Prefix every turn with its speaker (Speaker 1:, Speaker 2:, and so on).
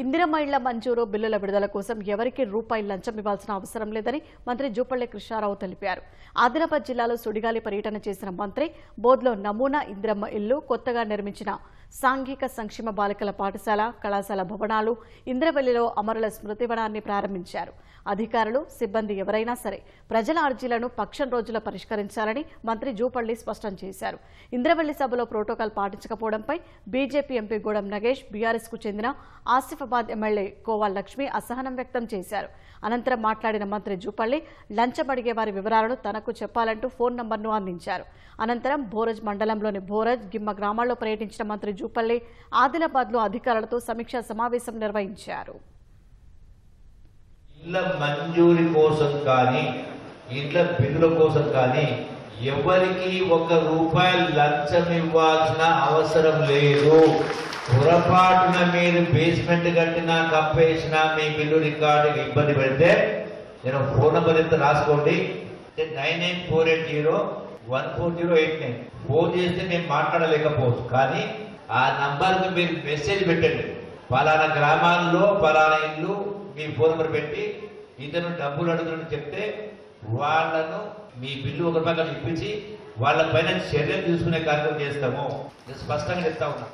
Speaker 1: ఇందిరమ్మ ఇళ్ళ మంజూరు బిల్లుల విడుదల కోసం ఎవరికి రూపాయి లంచం ఇవ్వాల్సిన అవసరం లేదని మంత్రి జూపల్లి కృష్ణారావు తెలిపారు. ఆదిలాబాద్ జిల్లాలో సుడిగాలి పర్యటన చేసిన మంత్రి బోధ్లో నమూనా ఇందిరమ్మ ఇల్లు కొత్తగా నిర్మించిన సాంఘిక సంక్షేమ బాలికల పాఠశాల కళాశాల భవనాలు ఇంద్రవల్లిలో అమరుల స్మృతివనాన్ని ప్రారంభించారు. అధికారులు సిబ్బంది ఎవరైనా సరే ప్రజల అర్జీలను పక్షం రోజుల పరిష్కరించాలని మంత్రి జూపల్లి స్పష్టం చేశారు. ఇంద్రవల్లి సభలో ప్రోటోకాల్ పాటించకపోవడంపై బీజేపీ ఎంపీ గూడెం నగేష్ బీఆర్ఎస్కు చెందిన ఆసిఫాబాద్ ఎమ్మెల్యే కోవా లక్ష్మి అసహనం వ్యక్తం చేశారు. అనంతరం మాట్లాడిన మంత్రి జూపల్లి లంచం అడిగే వారి వివరాలను తనకు చెప్పాలంటూ ఫోన్ నంబర్ను అందించారు. అనంతరం బోరజ్ మండలంలోని బోరజ్ గిమ్మ గ్రామాల్లో పర్యటించిన మంత్రి జూపల్లి ఆదిలాబాద్లో అధికారులతో సమీక్షా సమావేశం నిర్వహించారు.
Speaker 2: ఇళ్ళ మంజూరి కోసం కానీ ఇళ్ళ బిల్లుల కోసం కానీ ఎవరికి ఒక రూపాయి లంచం ఇవ్వాల్సిన అవసరం లేదు. పొరపాటున మీరు బేస్మెంట్ కట్టినా కప్పేసినా మీ బిల్లు రికార్డు ఇబ్బంది పెడితే నేను ఫోన్ నెంబర్ ఎంత రాసుకోండి. Nine nine four eight zero one four zero eight nine phone చేస్తే నేను మాట్లాడలేకపోవచ్చు. కానీ ఆ నంబర్కి మీరు మెసేజ్ పెట్టండి. పలానా గ్రామాల్లో పలానా ఇల్లు మీ ఫోన్ నెంబర్ పెట్టి ఇతను డబ్బులు అడుగుతున్నట్టు చెప్తే వాళ్ళను మీ బిల్లు ఒక రూపాయలు ఇప్పించి వాళ్ళ పైన చర్యలు తీసుకునే కార్యక్రమం చేస్తాము. నేను స్పష్టంగా చెప్తా ఉన్నా.